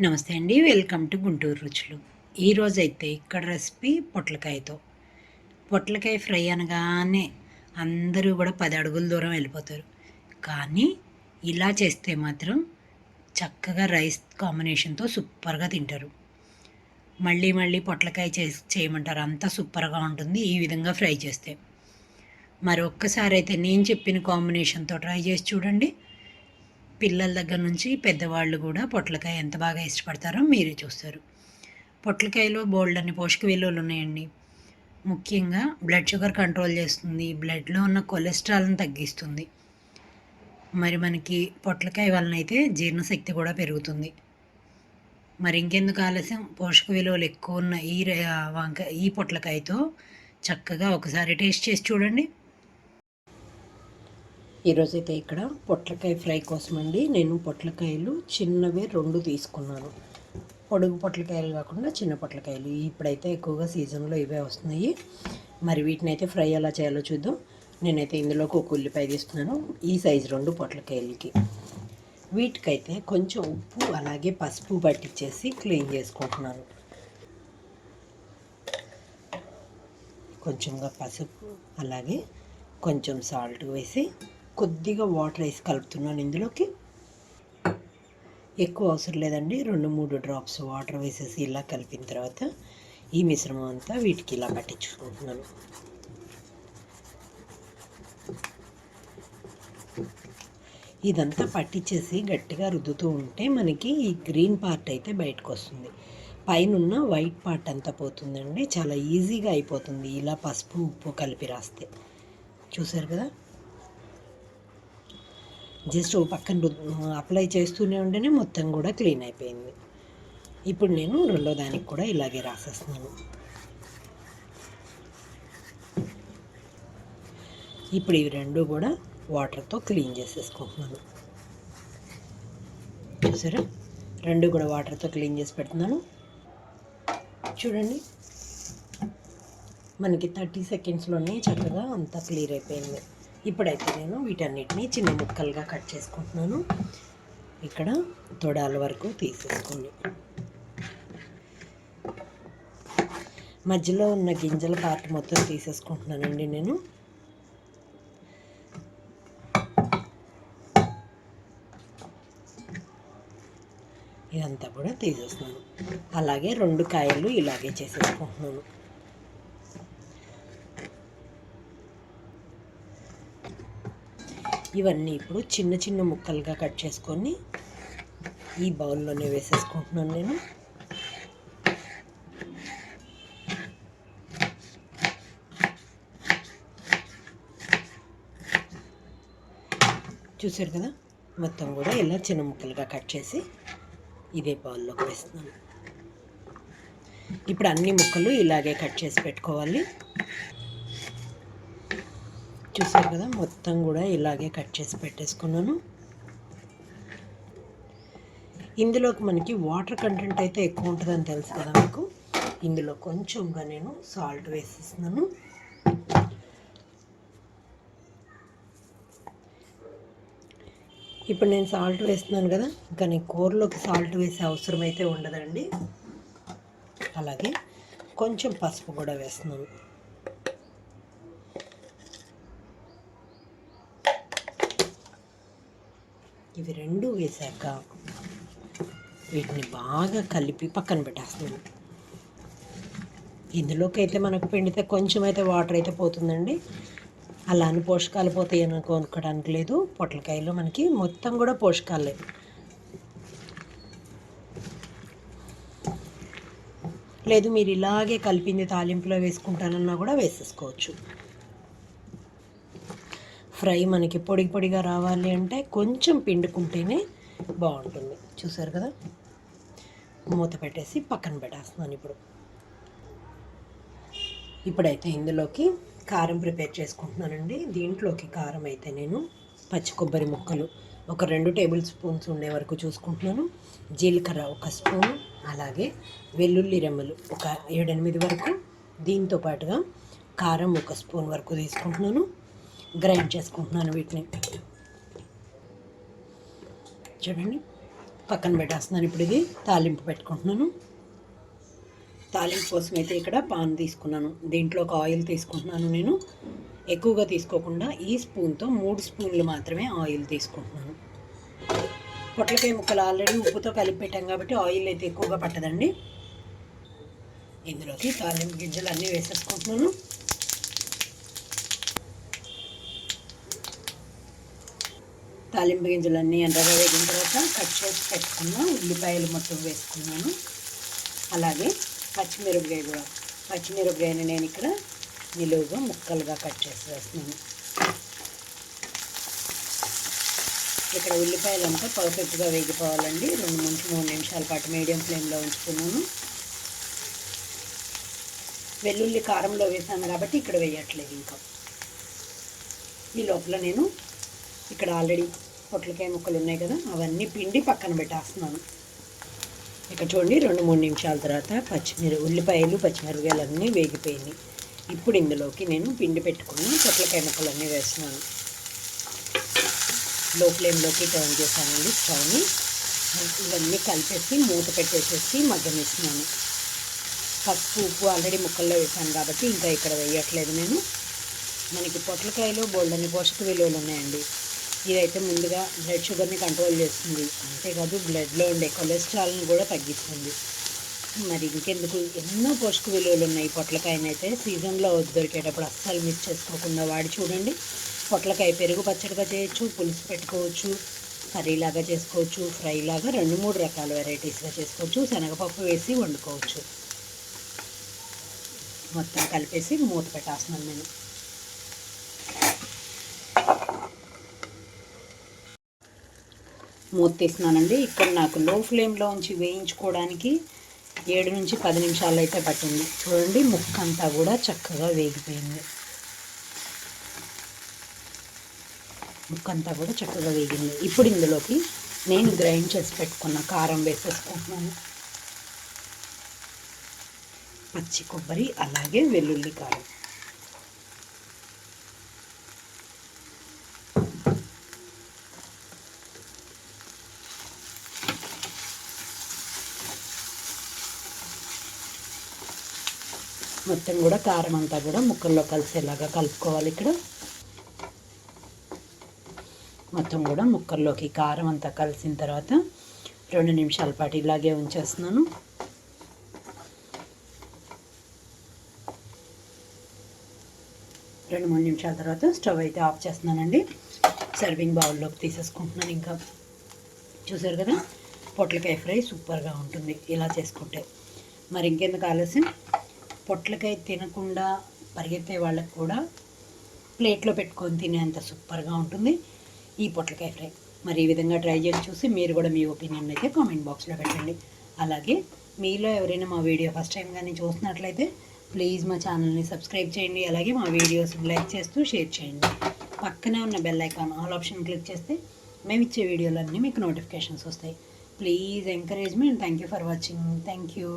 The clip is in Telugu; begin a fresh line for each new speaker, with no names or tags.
నమస్తే అండి వెల్కమ్ టు గుంటూరు రుచులు. ఈరోజు అయితే ఇక్కడ రెసిపీ పొట్లకాయతో. పొట్లకాయ ఫ్రై అనగానే అందరూ కూడా పది అడుగుల దూరం వెళ్ళిపోతారు. కానీ ఇలా చేస్తే మాత్రం చక్కగా రైస్ కాంబినేషన్తో సూపర్గా తింటారు. మళ్ళీ మళ్ళీ పొట్లకాయ చేసి చేయమంటారు. అంతా సూపర్గా ఉంటుంది ఈ విధంగా ఫ్రై చేస్తే. మరొక్కసారి అయితే నేను చెప్పిన కాంబినేషన్తో ట్రై చేసి చూడండి. పిల్లల దగ్గర నుంచి పెద్దవాళ్ళు కూడా పొట్లకాయ ఎంత బాగా ఇష్టపడతారో మీరే చూస్తారు. పొట్లకాయలో బోల్డ్ అన్ని పోషక విలువలు ఉన్నాయండి. ముఖ్యంగా బ్లడ్ షుగర్ కంట్రోల్ చేస్తుంది బ్లడ్లో ఉన్న కొలెస్ట్రాల్ని తగ్గిస్తుంది. మరి మనకి పొట్లకాయ వలన అయితే జీర్ణశక్తి కూడా పెరుగుతుంది. మరి ఇంకెందుకు ఆలస్యం? పోషక విలువలు ఎక్కువ ఉన్న ఈ వంక ఈ పొట్లకాయతో చక్కగా ఒకసారి టేస్ట్ చేసి చూడండి. ఈరోజైతే ఇక్కడ పొట్లకాయ ఫ్రై కోసం అండి నేను పొట్లకాయలు చిన్నవి రెండు తీసుకున్నాను. పొడుగు పొట్లకాయలు కాకుండా చిన్న పొట్లకాయలు. ఇప్పుడైతే ఎక్కువగా సీజన్లో ఇవే వస్తున్నాయి. మరి వీటిని అయితే ఫ్రై ఎలా చేయాలో చూద్దాం. నేనైతే ఇందులోకి ఒక ఉల్లిపాయ తీస్తున్నాను ఈ సైజు రెండు పొట్లకాయలకి. వీటికైతే కొంచెం ఉప్పు అలాగే పసుపు పట్టించేసి క్లీన్ చేసుకుంటున్నాను. కొంచెంగా పసుపు అలాగే కొంచెం సాల్ట్ వేసి కొద్దిగా వాటర్ వేసి కలుపుతున్నాను ఇందులోకి. ఎక్కువ అవసరం లేదండి. రెండు మూడు డ్రాప్స్ వాటర్ వేసేసి ఇలా కలిపిన తర్వాత ఈ మిశ్రమం అంతా వీటికి ఇలా పట్టించుకుంటున్నాను. ఇదంతా పట్టించేసి గట్టిగా రుద్దుతూ ఉంటే మనకి ఈ గ్రీన్ పార్ట్ అయితే బయటకు వస్తుంది. పైన వైట్ పార్ట్ అంతా పోతుందండి. చాలా ఈజీగా అయిపోతుంది. ఇలా పసుపు ఉప్పు కలిపి రాస్తే. చూసారు కదా? జస్ట్ ఓ పక్కన అప్లై చేస్తూనే ఉంటేనే మొత్తం కూడా క్లీన్ అయిపోయింది. ఇప్పుడు నేను రెండో దానికి కూడా ఇలాగే రాసేస్తున్నాను. ఇప్పుడు ఇవి రెండు కూడా వాటర్తో క్లీన్ చేసేసుకుంటున్నాను. సరే రెండు కూడా వాటర్తో క్లీన్ చేసి పెడుతున్నాను. చూడండి. మనకి థర్టీ సెకండ్స్లోనే చక్కగా అంతా క్లియర్ అయిపోయింది. ఇప్పుడైతే నేను వీటన్నిటిని చిన్న ముక్కలుగా కట్ చేసుకుంటున్నాను. ఇక్కడ తొడాల వరకు తీసేసుకోండి మధ్యలో ఉన్న గింజల పార్ట్ మొత్తం తీసేసుకుంటున్నానండి నేను. ఇదంతా కూడా తీసేస్తున్నాను. అలాగే రెండు కాయలు ఇలాగే చేసేసుకుంటున్నాను. ఇవన్నీ ఇప్పుడు చిన్న చిన్న ముక్కలుగా కట్ చేసుకొని ఈ బౌల్లోనే వేసేసుకుంటున్నాను నేను. చూసారు కదా? మొత్తం కూడా ఇలా చిన్న ముక్కలుగా కట్ చేసి ఇదే బౌల్లోకి వేస్తున్నాను. ఇప్పుడు అన్ని ముక్కలు ఇలాగే కట్ చేసి పెట్టుకోవాలి. చూసారు కదా మొత్తం కూడా ఇలాగే కట్ చేసి పెట్టేసుకున్నాను. ఇందులోకి మనకి వాటర్ కంటెంట్ అయితే ఎక్కువ ఉంటుందని తెలుసు కదా మీకు. ఇందులో కొంచెంగా నేను సాల్ట్ వేసేస్తున్నాను. ఇప్పుడు నేను సాల్ట్ వేస్తున్నాను కదా ఇంకా నేను కూరలోకి సాల్ట్ వేసే అవసరం అయితే ఉండదండి. అలాగే కొంచెం పసుపు కూడా వేస్తున్నాను. ఇవి రెండు వేసాక వీటిని బాగా కలిపి పక్కన పెట్టేస్తున్నాను. ఇందులోకి అయితే మనకు పిండితే కొంచెం అయితే వాటర్ అయితే పోతుందండి. అలా అని పోషకాలు పోతాయి అని కొనుక్కోవడానికి లేదు. పొట్లకాయలు మనకి మొత్తం కూడా పోషకాలే. లేదు మీరు ఇలాగే కలిపింది తాలింపులో వేసుకుంటానన్నా కూడా వేసేసుకోవచ్చు. ఫ్రై మనకి పొడి పొడిగా రావాలి అంటే కొంచెం పిండుకుంటేనే బాగుంటుంది. చూసారు కదా? మూత పెట్టేసి పక్కన పెట్టేస్తున్నాను ఇప్పుడు. ఇప్పుడైతే ఇందులోకి కారం ప్రిపేర్ చేసుకుంటున్నానండి. దీంట్లోకి కారం అయితే నేను పచ్చి కొబ్బరి ముక్కలు ఒక రెండు టేబుల్ స్పూన్స్ ఉండే వరకు చూసుకుంటున్నాను. జీలకర్ర ఒక స్పూన్ అలాగే వెల్లుల్లి రెమ్మలు ఒక ఏడెనిమిది వరకు. దీంతో పాటుగా కారం ఒక స్పూన్ వరకు తీసుకుంటున్నాను. గ్రైండ్ చేసుకుంటున్నాను వీటిని. చూడండి పక్కన పెట్టేస్తున్నాను ఇప్పుడు ఇది. తాలింపు పెట్టుకుంటున్నాను. తాలింపు కోసం అయితే ఇక్కడ పాన్ తీసుకున్నాను. దీంట్లో ఒక ఆయిల్ తీసుకుంటున్నాను నేను. ఎక్కువగా తీసుకోకుండా ఈ స్పూన్తో మూడు స్పూన్లు మాత్రమే ఆయిల్ తీసుకుంటున్నాను. పొట్లకాయ ముక్కలు ఆల్రెడీ ఉప్పుతో కలిపి పెట్టాం కాబట్టి ఆయిల్ అయితే ఎక్కువగా పట్టదండి. ఇందులోకి తాలింపు గింజలు అన్నీ వేసేసుకుంటున్నాను. తాలింపు గింజలన్నీ ఎండగా వేగిన తర్వాత కట్ చేసి పెట్టుకున్న ఉల్లిపాయలు మొత్తం వేసుకున్నాను. అలాగే పచ్చిమిరపకాయ కూడా. పచ్చిమిరపకాయని నేను ఇక్కడ నిలువుగా ముక్కలుగా కట్ చేసి వేస్తున్నాను. ఇక్కడ ఉల్లిపాయలంతా పర్ఫెక్ట్గా వేగిపోవాలండి. రెండు నుంచి మూడు నిమిషాల పాటు మీడియం ఫ్లేమ్లో ఉంచుకున్నాను. వెల్లుల్లి కారంలో వేసాను కాబట్టి ఇక్కడ వేయట్లేదు ఇంకా. ఈ లోపల నేను ఇక్కడ ఆల్రెడీ పొట్లకాయ ముక్కలు ఉన్నాయి కదా అవన్నీ పిండి పక్కన పెట్టేస్తున్నాను. ఇక్కడ చూడండి రెండు మూడు నిమిషాల తర్వాత పచ్చిమిర ఉల్లిపాయలు పచ్చిమిరపకాయలు అన్నీ వేగిపోయినాయి. ఇప్పుడు ఇందులోకి నేను పిండి పెట్టుకున్న పొట్లకాయ ముక్కలు అన్నీ వేస్తున్నాను. లో ఫ్లేమ్లోకి టర్న్ చేశానండి స్టవ్ని. ఇవన్నీ కలిపేసి మూత పెట్టేసేసి మగ్గనిస్తున్నాను పసుపు ఉప్పు ఆల్రెడీ ముక్కల్లో వేసాను కాబట్టి ఇంకా ఇక్కడ వేయట్లేదు నేను. మనకి పొట్లకాయలో బోల్డని పోషక విలువలు ఉన్నాయండి. ఇదైతే ముందుగా బ్లడ్ షుగర్ని కంట్రోల్ చేస్తుంది. అంతేకాదు బ్లడ్లో ఉండే కొలెస్ట్రాల్ని కూడా తగ్గిస్తుంది. మరి ఇంకెందుకు? ఎన్నో పోషక విలువలు ఉన్నాయి. పొట్లకాయనైతే సీజన్లో దొరికేటప్పుడు అస్సలు మిస్ చేసుకోకుండా వాడి చూడండి. పొట్లకాయ పెరుగు పచ్చడిగా చేయొచ్చు పులుసు పెట్టుకోవచ్చు కర్రీలాగా చేసుకోవచ్చు ఫ్రైలాగా రెండు మూడు రకాల వెరైటీస్గా చేసుకోవచ్చు శనగపప్పు వేసి వండుకోవచ్చు. మొత్తం కలిపేసి మూత పెట్టేస్తున్నాను నేను. మూత తీస్తున్నానండి. ఇక్కడ నాకు లో ఫ్లేమ్లో ఉంచి వేయించుకోవడానికి ఏడు నుంచి పది నిమిషాలు అయితే పట్టింది. చూడండి ముక్కంతా కూడా చక్కగా వేగిపోయింది. ముక్కంతా కూడా చక్కగా వేగింది. ఇప్పుడు ఇందులోకి నేను గ్రైండ్ చేసి పెట్టుకున్న కారం వేసేసుకుంటున్నాను. పచ్చి కొబ్బరి అలాగే వెల్లుల్లి కారం. మొత్తం కూడా కారం అంతా కూడా ముక్కల్లో కలిసేలాగా కలుపుకోవాలి ఇక్కడ. మొత్తం కూడా ముక్కల్లోకి కారం అంతా కలిసిన తర్వాత రెండు నిమిషాల పాటు ఇలాగే ఉంచేస్తున్నాను. రెండు మూడు నిమిషాల తర్వాత స్టవ్ అయితే ఆఫ్ చేస్తున్నానండి. సర్వింగ్ బౌల్లోకి తీసేసుకుంటున్నాను ఇంకా. చూసారు కదా? పొట్లకాయ ఫ్రై సూపర్గా ఉంటుంది ఇలా చేసుకుంటే. మరి ఇంకెందుకు ఆలస్యం? పొట్లకాయ తినకుండా పరిగెత్తే వాళ్ళకి కూడా ప్లేట్లో పెట్టుకొని తినేంత సూపర్గా ఉంటుంది ఈ పొట్లకాయ ఫ్రై. మరి ఈ విధంగా ట్రై చేసి చూసి మీరు కూడా మీ ఒపీనియన్ అయితే కామెంట్ బాక్స్లో పెట్టండి. అలాగే మీలో ఎవరైనా మా వీడియో ఫస్ట్ టైం కానీ చూసినట్లయితే ప్లీజ్ మా ఛానల్ని సబ్స్క్రైబ్ చేయండి. అలాగే మా వీడియోస్ లైక్ చేస్తూ షేర్ చేయండి. పక్కనే ఉన్న bell icon all option click చేస్తే మేము ఇచ్చే వీడియోలన్నీ మీకు నోటిఫికేషన్స్ వస్తాయి. Please encouragement. Thank you for watching. Thank you.